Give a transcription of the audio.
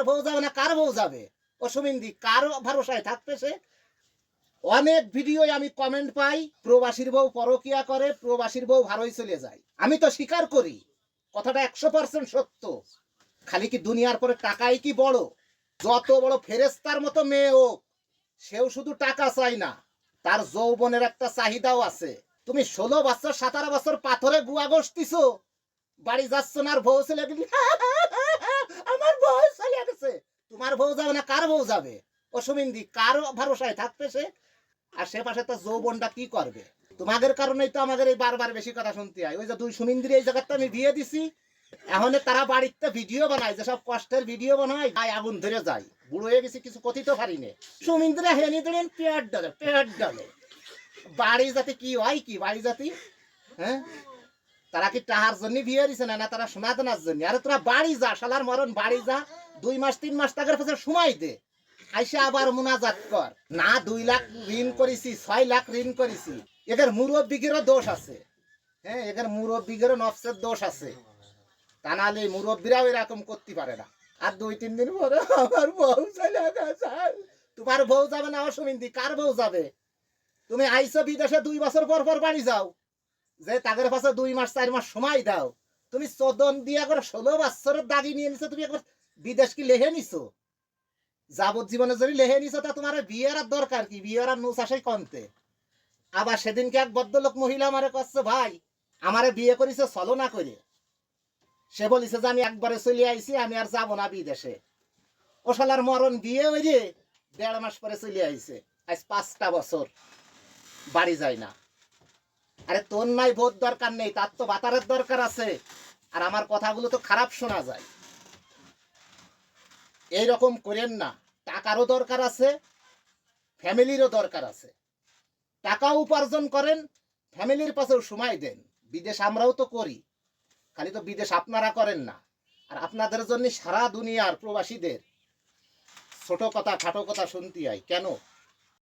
তোমার বউ যাবে না কার বউ যাবে? অসুমিন্দি কার ভরসায় থাকবে সে? অনেক ভিডিও আমি কমেন্ট পাই, প্রবাসীর বউ পরকিয়া করে, প্রবাসীর বউ ভারই চলে যায়। আমি তো স্বীকার করি, কথাটা একশো পার্সেন্ট সত্য। খালি কি দুনিয়ার পরে টাকাই কি বড়? যত বড় ফেরেস্তার মতো মেয়ে হোক, সেও শুধু টাকা চাই না, তার যৌবনের একটা চাহিদাও আছে। তুমি ষোলো বছর, সতেরো বছর পাথরে গুয়া গসতিস বাড়ি যাচ্ছ না আর বউ ছেলে গেলি, আমার বউ চলে গেছে তোমার বউ যাবে না, কার বউ যাবে? অসুমিন্দি কার ভরসায় থাকবে সে? আর সে পাশে তো যৌবনটা কি করবে? তোমাদের কারণেই তো আমাদের এই বারবার বেশি কথা শুনতে হয়। ওই যে দুই সুমিন্দির এই জায়গাটা আমি বিয়ে দিছি। এখন তারা বাড়িতে ভিডিও বানায় যে সব কষ্টের ভিডিও বানায় গায়ে আগুন ধরে যায়। বুড়ো হয়ে গেছে, কিছু কথিত পারি নে। সুমিন্দ্রা হেনি দিলেন, পেট ডালে পেট ডালে বাড়ি জাতি কি হয় কি? বাড়ি জাতি হ্যাঁ? তারা কি টাহার জন্য বিয়ে দিছে না না তারা সনাতনার জন্য? আরে তোরা বাড়ি যা, শালার মরণ, বাড়ি যা। দুই মাস, তিন মাস টাকার পাশে সময় দে। আইসে আবার মুনাজাত কর। না দুই লাখ ঋণ করেছি, ছয় লাখ ঋণ করেছি। এদের মুরব্বীগেরও দোষ আছে। হ্যাঁ এদের মুরব্বীগেরও নফসের দোষ আছে। তা নাহলে মুরব্বীরাও এরকম করতে পারে না। আর দুই, তিন দিন পরে আমার বউ চলে তোমার বউ যাবে না, অসুমিন্দি, কার বউ যাবে? তুমি আইসো বিদেশে দুই বছর পর পর বাড়ি যাও। যে তাদের পাশে দুই মাস, চার মাস সময় দাও। তুমি চোদন দিয়ে করে ষোলো বছরের দাগি নিয়ে নিছো, তুমি একবার বিদেশ কি লেহে নিছো? যাবজ্জীবনে যদি লেহে নিছো, তা তোমার বিয়ের আর দরকার কি? বিয়ের আর আসাই কমতে আবার সেদিনকে এক ভদ্রলোক মহিলা আমারে করছে ভাই, আমারে বিয়ে করিছে, চলো না করে সে বলিছে যে, আমি একবারে চলে আইছি, আমি আর যাব না বিদেশে। ও মরণ বিয়ে ওই রে দেড় মাস পরে চলে আইছে। আজ পাঁচটা বছর বাড়ি যায় না। আরে তোর নাই বোধ দরকার নেই, তার তো বাতারের দরকার আছে। আর আমার কথাগুলো তো খারাপ শোনা যায়। এই রকম করেন না। টাকারও দরকার আছে, ফ্যামিলিরও দরকার আছে। টাকা উপার্জন করেন, ফ্যামিলির পাশেও সময় দেন। বিদেশ আমরাও তো করি, খালি তো বিদেশ আপনারা করেন না। আর আপনাদের জন্য সারা দুনিয়ার প্রবাসীদের ছোট কথা, খাটো কথা শুনতে হয়। কেন?